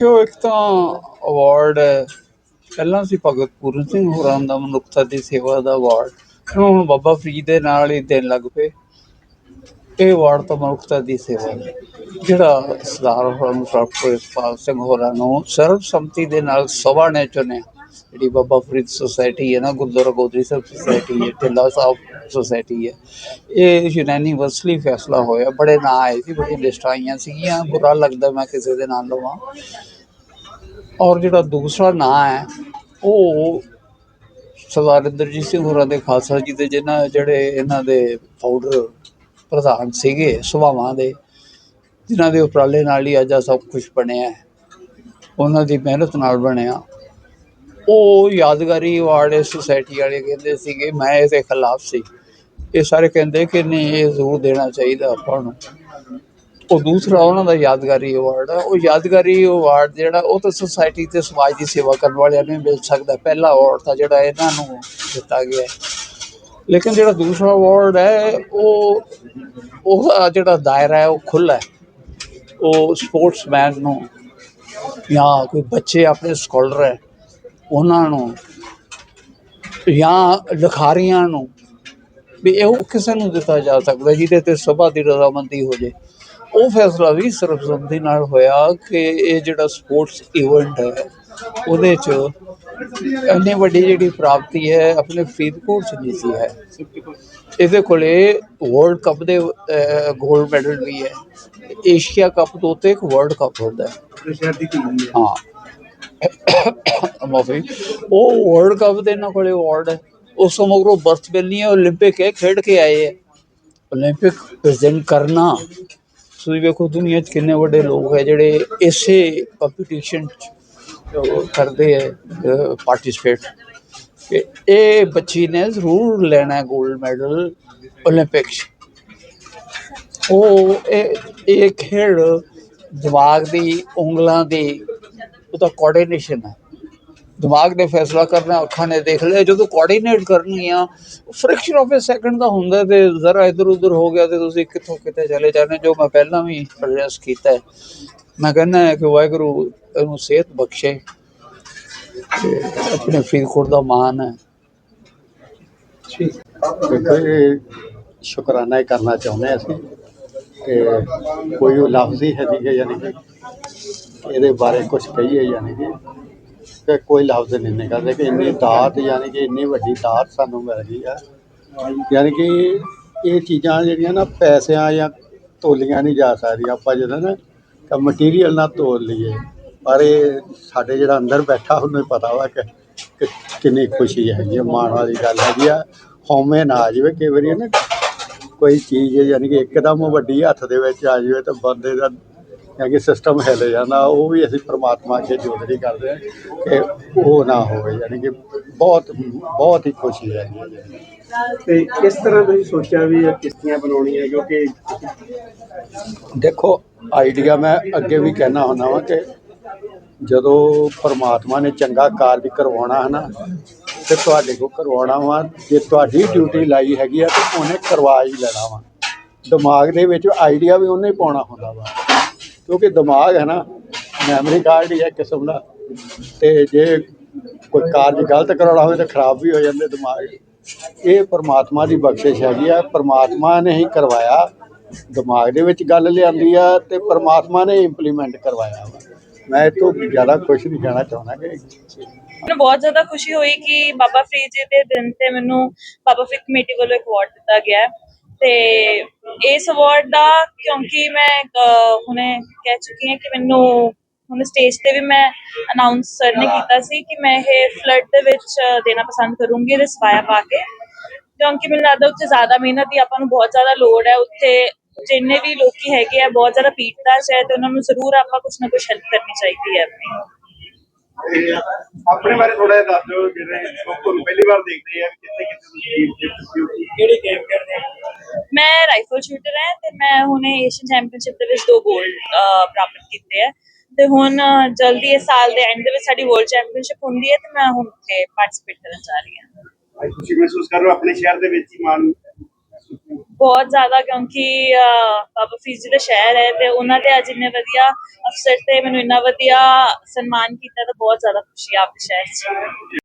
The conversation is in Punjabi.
ਜੋ ਇੱਕ ਤਾਂ ਅਵਾਰਡ ਹੈ, ਪਹਿਲਾਂ ਸੀ ਭਗਤ ਪੂਰਨ ਸਿੰਘ ਹੋਰਾਂ ਦਾ ਮਨੁੱਖਤਾ ਦੀ ਸੇਵਾ ਦਾ ਅਵਾਰਡ ਹੁਣ ਬਾਬਾ ਫਰੀਦ ਦੇ ਨਾਲ ਹੀ ਦੇਣ ਲੱਗ ਪਏ। ਇਹ ਅਵਾਰਡ ਤਾਂ ਮਨੁੱਖਤਾ ਦੀ ਸੇਵਾ ਹੈ, ਜਿਹੜਾ ਸਰਦਾਰ ਹੋਰਾਂ ਨੂੰ ਡਾਕਟਰ ਇਕਬਾਲ ਸਿੰਘ ਹੋਰਾਂ ਨੂੰ ਸਰਬਸੰਮਤੀ ਦੇ ਨਾਲ ਸਭਾ ਨੇ ਚੁਣਿਆ। ਜਿਹੜੀ ਬਾਬਾ ਫਰੀਦ ਸੁਸਾਇਟੀ ਹੈ ਨਾ, ਗੁਰਦੁਆਰਾ ਗੋਦਰੀ ਸਾਹਿਬ ਸੁਸਾਇਟੀ ਹੈ, ਢਿੱਲਾ ਸਾਹਿਬ ਸੁਸਾਇਟੀ ਹੈ, ਇਹ ਯੂਨੈਨੀਵਰਸਲੀ ਫੈਸਲਾ ਹੋਇਆ। ਬੜੇ ਨਾਂ ਆਏ ਸੀ ਬੜੀ ਲਿਸਟਾਂ ਆਈਆਂ ਸੀਗੀਆਂ। ਬੁਰਾ ਲੱਗਦਾ ਮੈਂ ਕਿਸੇ ਦੇ ਨਾਂ ਲਵਾਂ। ਔਰ ਜਿਹੜਾ ਦੂਸਰਾ ਨਾਂ ਹੈ, ਉਹ ਸਰਦਾਰ ਇੰਦਰਜੀਤ ਸਿੰਘ ਹੋਰਾਂ ਦੇ ਖਾਲਸਾ ਜੀ ਦੇ ਜਿਹਨਾਂ ਜਿਹੜੇ ਇਹਨਾਂ ਦੇ ਫਾਊਂਡਰ ਪ੍ਰਧਾਨ ਸੀਗੇ, ਸੁਭਾਵਾਂ ਦੇ, ਜਿਨ੍ਹਾਂ ਦੇ ਉਪਰਾਲੇ ਨਾਲ ਹੀ ਅੱਜ ਆ ਸਭ ਕੁਝ ਬਣਿਆ ਉਹਨਾਂ ਦੀ ਮਿਹਨਤ ਨਾਲ ਬਣਿਆ। ਉਹ ਯਾਦਗਾਰੀ ਅਵਾਰਡ ਇਸ ਸੁਸਾਇਟੀ ਵਾਲੇ ਕਹਿੰਦੇ ਸੀਗੇ, ਮੈਂ ਇਹਦੇ ਖਿਲਾਫ ਸੀ। ਇਹ ਸਾਰੇ ਕਹਿੰਦੇ ਕਿ ਨਹੀਂ, ਇਹ ਜ਼ਰੂਰ ਦੇਣਾ ਚਾਹੀਦਾ ਆਪਾਂ ਨੂੰ। ਉਹ ਦੂਸਰਾ ਉਹਨਾਂ ਦਾ ਯਾਦਗਾਰੀ ਅਵਾਰਡ ਹੈ ਉਹ ਯਾਦਗਾਰੀ ਅਵਾਰਡ ਜਿਹੜਾ, ਉਹ ਤਾਂ ਸੁਸਾਇਟੀ ਤੇ ਸਮਾਜ ਦੀ ਸੇਵਾ ਕਰਨ ਵਾਲਿਆਂ ਨੂੰ ਹੀ ਮਿਲ ਸਕਦਾ। ਪਹਿਲਾ ਅਵਾਰਡ ਤਾਂ ਜਿਹੜਾ ਇਹਨਾਂ ਨੂੰ ਦਿੱਤਾ ਗਿਆ। ਹੈ ਲੇਕਿਨ ਜਿਹੜਾ ਦੂਸਰਾ ਅਵਾਰਡ ਹੈ, ਉਹ ਉਹਦਾ ਜਿਹੜਾ ਦਾਇਰਾ ਹੈ, ਉਹ ਖੁੱਲ੍ਹਾ ਹੈ। ਉਹ ਸਪੋਰਟਸਮੈਨ ਨੂੰ ਜਾਂ ਕੋਈ ਬੱਚੇ ਆਪਣੇ ਸਕਾਲਰ ਹੈ, ਉਹਨਾਂ ਨੂੰ ਜਾਂ ਲਿਖਾਰੀਆਂ ਨੂੰ ਵੀ ਇਹ ਕਿਸੇ ਨੂੰ ਦਿੱਤਾ ਜਾ ਸਕਦਾ ਜਿਹਦੇ ਤੇ ਸਭਾ ਦੀ ਰਜ਼ਾਮੰਦੀ ਹੋ ਜੇ। ਉਹ ਫੈਸਲਾ ਵੀ ਸਰਬਸੰਮਤੀ ਨਾਲ ਹੋਇਆ ਕਿ ਇਹ ਜਿਹੜਾ ਸਪੋਰਟਸ ਇਵੈਂਟ ਹੈ, ਉਹਦੇ 'ਚ ਇੰਨੀ ਵੱਡੀ ਜਿਹੜੀ ਪ੍ਰਾਪਤੀ ਹੈ, ਆਪਣੇ ਫਰੀਦਕੋਟ 'ਚ ਨਹੀਂ ਸੀ ਹੈ। ਇਹਦੇ ਕੋਲੇ ਵਰਲਡ ਕੱਪ ਦੇ 골ਡ ਮੈਡਲ ਵੀ ਹੈ। ਏਸ਼ੀਆ ਕੱਪ ਤੋਂ ਉੱਤੇ ਇੱਕ ਵਰਲਡ ਕੱਪ ਹੁੰਦਾ ਹੈ। ਹਾਂ। ਮਾਫੀ। ਉਹ ਵਰਲਡ ਕੱਪ ਦੇ ਨਾਲ ਕੋਲੇ ਅਵਾਰਡ ਹੈ। ਉਸ ਤੋਂ ਮਗਰੋਂ ਬਰਥ ਬੈਲੀ ਹੈ 올림픽 ਹੈ ਖੇਡ ਕੇ ਆਏ ਹੈ। 올림픽 ਪ੍ਰੈਜ਼ੈਂਟ ਕਰਨਾ ਤੁਸੀਂ ਵੇਖੋ ਦੁਨੀਆ 'ਚ ਕਿੰਨੇ ਵੱਡੇ ਲੋਕ ਹੈ ਜਿਹੜੇ ਇਸੇ ਕੰਪੀਟੀਸ਼ਨ 'ਚ ਕਰਦੇ ਹੈ ਪਾਰਟਿਸਪੇਟ ਕਿ ਇਹ ਬੱਚੀ ਨੇ ਜ਼ਰੂਰ ਲੈਣਾ 골ਡ ਮੈਡਲ 올림픽ਸ ਉਹ ਇਹ ਇਹ ਖੇਡ ਦਿਮਾਗ ਦੀ, ਉਂਗਲਾਂ ਦੀ, ਉਹਦਾ ਕੋਆਰਡੀਨੇਸ਼ਨ ਹੈ। ਦਿਮਾਗ ਨੇ ਫੈਸਲਾ ਕਰਨਾ, ਅੱਖਾਂ ਨੇ ਦੇਖ ਲਿਆ, ਜਦੋਂ ਕੋਆਰਡੀਨੇਟ ਕਰਨੀਆਂ ਫ੍ਰਿਕਸ਼ਨ ਆਫ ਅ ਸੈਕਿੰਡ ਦਾ ਹੁੰਦਾ ਤੇ ਜ਼ਰਾ ਇਧਰ ਉਧਰ ਹੋ ਗਿਆ ਤੇ ਤੁਸੀਂ ਕਿੱਥੋਂ ਕਿਤੇ ਚਲੇ ਜਾਂਦੇ ਜੋ ਮੈਂ ਪਹਿਲਾਂ ਵੀ ਪ੍ਰਯਾਸ ਕੀਤਾ ਹੈ। ਮੈਂ ਕਹਿੰਦਾ ਕਿ ਵਾਹਿਗੁਰੂ ਇਹਨੂੰ ਸਿਹਤ ਬਖਸ਼ੇ ਆਪਣੇ ਫਰੀਦਕੋਟ ਦਾ ਮਾਨ ਹੈ। ਦੇਖੋ ਇਹ ਸ਼ੁਕਰਾਨਾ ਹੀ ਕਰਨਾ ਚਾਹੁੰਦੇ ਹਾਂ ਅਸੀਂ ਕਿ ਕੋਈ ਉਹ ਲਫ਼ਜ਼ ਹੀ ਹੈ ਨਹੀਂ ਯਾਨੀ ਕਿ ਇਹਦੇ ਬਾਰੇ ਕੁਝ ਕਹੀਏ ਯਾਨੀ ਕਿ ਕਿ ਕੋਈ ਲਫ਼ਜ਼ ਨਹੀਂ ਨਿਕਲਦੇ ਕਿ ਇੰਨੀ ਦਾਤ ਯਾਨੀ ਕਿ ਇੰਨੀ ਵੱਡੀ ਦਾਤ ਸਾਨੂੰ ਮਿਲ ਗਈ ਆ। ਯਾਨੀ ਕਿ ਇਹ ਚੀਜ਼ਾਂ ਜਿਹੜੀਆਂ ਨਾ ਪੈਸਿਆਂ ਜਾਂ ਤੋਲੀਆਂ ਨਹੀਂ ਜਾ ਸਕਦੀਆਂ। ਆਪਾਂ ਜਦੋਂ ਨਾ ਮਟੀਰੀਅਲ ਨਾਲ ਤੋਲ ਲਈਏ। ਪਰ ਇਹ ਸਾਡੇ ਜਿਹੜਾ ਅੰਦਰ ਬੈਠਾ ਉਹਨੂੰ ਹੀ ਪਤਾ ਵਾ ਕਿ ਕਿ ਕਿੰਨੀ ਖੁਸ਼ੀ ਹੈਗੀ ਹੈ ਮਾਣ ਵਾਲੀ ਗੱਲ ਹੈਗੀ ਆ। ਹਉਮੈ ਨਾ ਆ ਜਾਵੇ। ਕਈ ਵਾਰੀ ਨਾ ਕੋਈ ਚੀਜ਼ ਯਾਨੀ ਕਿ ਇੱਕਦਮ ਵੱਡੀ ਹੱਥ ਦੇ ਵਿੱਚ ਆ ਜਾਵੇ ਤਾਂ ਬੰਦੇ ਦਾ ਕਿ ਸਿਸਟਮ ਹਿੱਲ ਜਾਂਦਾ ਉਹ ਵੀ ਅਸੀਂ ਪ੍ਰਮਾਤਮਾ ਅੱਗੇ ਜੋਦਰੀ ਕਰਦੇ ਹਾਂ ਕਿ ਉਹ ਨਾ ਹੋਵੇ ਯਾਨੀ ਕਿ ਬਹੁਤ ਬਹੁਤ ਹੀ ਖੁਸ਼ੀ ਹੈ ਤੇ ਕਿਸ ਤਰ੍ਹਾਂ ਤੁਸੀਂ ਸੋਚਿਆ ਵੀ ਇਹ ਕਿਸ਼ਤੀਆਂ ਬਣਾਉਣੀਆਂ ਕਿਉਂਕਿ ਦੇਖੋ ਆਈਡੀਆ ਮੈਂ ਅੱਗੇ ਵੀ ਕਹਿਣਾ ਹੁੰਦਾ ਵਾਂ ਕਿ ਜਦੋਂ ਪਰਮਾਤਮਾ ਨੇ ਚੰਗਾ ਕਾਰਜ ਕਰਵਾਉਣਾ ਹੈ ਨਾ ਤੇ ਤੁਹਾਡੇ ਕੋਲ ਕਰਵਾਉਣਾ ਵਾ ਜੇ ਤੁਹਾਡੀ ਡਿਊਟੀ ਲਾਈ ਹੈਗੀ ਆ ਤੇ ਉਹਨੇ ਕਰਵਾ ਹੀ ਲੈਣਾ ਵਾ। ਦਿਮਾਗ ਦੇ ਵਿੱਚ ਆਈਡੀਆ ਵੀ ਉਹਨੇ ਪਾਉਣਾ ਹੁੰਦਾ ਵਾ। ਕਿਉਂਕਿ ਦਿਮਾਗ ਹੈ ਨਾ ਮੈਮਰੀ ਕਾਰਡ ਹੀ ਹੈ ਕਿਸਮ ਦਾ। ਤੇ ਜੇ ਕੋਈ ਕਾਰਜ ਗਲਤ ਕਰਾਉਣਾ ਹੋਵੇ ਤਾਂ ਖਰਾਬ ਵੀ ਹੋ ਜਾਂਦੇ ਦਿਮਾਗ। ਇਹ ਪਰਮਾਤਮਾ ਦੀ ਬਖਸ਼ਿਸ਼ ਹੈਗੀ ਆ। ਪਰਮਾਤਮਾ ਨੇ ਹੀ ਕਰਵਾਇਆ। ਦਿਮਾਗ ਦੇ ਵਿੱਚ ਗੱਲ ਲਿਆਂਦੀ ਆ ਤੇ ਪਰਮਾਤਮਾ ਨੇ ਇੰਪਲੀਮੈਂਟ ਕਰਵਾਇਆ। ਮੈਂ ਇਹ ਤੋਂ ਜ਼ਿਆਦਾ ਕੁਝ ਨਹੀਂ ਕਹਿਣਾ ਚਾਹੁੰਦਾ ਕਿ ਮੈਨੂੰ ਬਹੁਤ ਜ਼ਿਆਦਾ ਖੁਸ਼ੀ ਹੋਈ ਕਿ ਬਾਬਾ ਫਰੀਦ ਜੀ ਦੇ ਦਿਨ ਤੇ ਮੈਨੂੰ ਬਾਬਾ ਫਰੀਦ ਕਮੇਟੀ ਵੱਲੋਂ ਇੱਕ ਅਵਾਰਡ ਦਿੱਤਾ ਗਿਆ ਤੇ ਇਸ ਅਵਾਰਡ ਦਾ ਕਿਉਂਕਿ ਮੈਂ ਅਹ, ਹੁਣੇ ਕਹਿ ਚੁੱਕੀ ਹਾਂ ਕਿ ਮੈਨੂੰ ਹੁਣ ਸਟੇਜ ਤੇ ਵੀ ਮੈਂ ਅਨਾਉਂਸ ਸਰ ਨੇ ਕੀਤਾ ਸੀ ਕਿ ਮੈਂ ਇਹ ਫਲੱਡ ਦੇ ਵਿੱਚ ਦੇਣਾ ਪਸੰਦ ਕਰੂੰਗੀ ਇਹਦੇ ਸਫਾਇਆ ਪਾ ਕੇ। ਕਿਉਂਕਿ ਮੈਨੂੰ ਲੱਗਦਾ ਉੱਥੇ ਜ਼ਿਆਦਾ ਮਿਹਨਤ ਦੀ ਆਪਾਂ ਨੂੰ ਬਹੁਤ ਜ਼ਿਆਦਾ ਲੋੜ ਹੈ। ਉੱਥੇ ਜਿੰਨੇ ਵੀ ਲੋਕੀ ਹੈਗੇ ਆ ਬਹੁਤ ਜ਼ਿਆਦਾ ਪੀੜਤਾ ਹੈ ਤੇ ਉਹਨਾਂ ਨੂੰ ਜ਼ਰੂਰ ਆਪਾਂ ਕੁਛ ਨਾ ਕੁਛ ਹੈਲਪ ਕਰਨੀ ਚਾਹੀਦੀ ਹੈ ਆਪਣੀ। ਆਪਣੇ ਬਾਰੇ ਥੋੜਾ ਜਿਹਾ ਦੱਸ ਦਿਓ ਜਿਹੜੇ ਲੋਕ ਤੁਹਾਨੂੰ ਪਹਿਲੀ ਵਾਰ ਦੇਖਦੇ ਆ ਕਿੱਥੇ ਕਿੱਥੇ ਤੁਸੀਂ ਕਿਹੜੇ ਗੇਮ ਖੇਡਦੇ ਆ ਮੈਂ ਰਾਈਫਲ ਸ਼ੂਟਰ ਹਾਂ ਤੇ ਮੈਂ ਹੁਣੇ ਏਸ਼ੀਅਨ ਚੈਂਪੀਅਨਸ਼ਿਪ ਦੇ ਵਿੱਚ ਦੋ 골ਡ ਪ੍ਰਾਪਤ ਕੀਤੇ ਆ। ਤੇ ਹੁਣ ਜਲਦੀ ਇਸ ਸਾਲ ਦੇ ਐਂਡ ਦੇ ਵਿੱਚ ਸਾਡੀ ਵਰਲਡ ਚੈਂਪੀਅਨਸ਼ਿਪ ਹੁੰਦੀ ਹੈ ਤੇ ਮੈਂ ਹੁਣ ਉੱਥੇ ਪਾਰਟਿਸਿਪੇਟ ਕਰਨ ਜਾ ਰਹੀ ਹਾਂ। ਅੱਜ ਤੁਸੀਂ ਮਹਿਸੂਸ ਕਰ ਰਹੇ ਹੋ ਆਪਣੇ ਸ਼ਹਿਰ ਦੇ ਵਿੱਚ ਹੀ ਮਾਣ ਬਹੁਤ ਜ਼ਿਆਦਾ ਕਿਉਂਕਿ ਬਾਬਾ ਫਰੀਦ ਜੀ ਦਾ ਸ਼ਹਿਰ ਹੈ ਤੇ ਉਹਨਾਂ ਦੇ ਅੱਜ ਇੰਨੇ ਵਧੀਆ ਅਫਸਰ ਤੇ ਮੈਨੂੰ ਇੰਨਾ ਵਧੀਆ ਸਨਮਾਨ ਕੀਤਾ ਤਾਂ ਬਹੁਤ ਜ਼ਿਆਦਾ ਖੁਸ਼ੀ ਆ ਆਪਣੇ ਸ਼ਹਿਰ 'ਚ।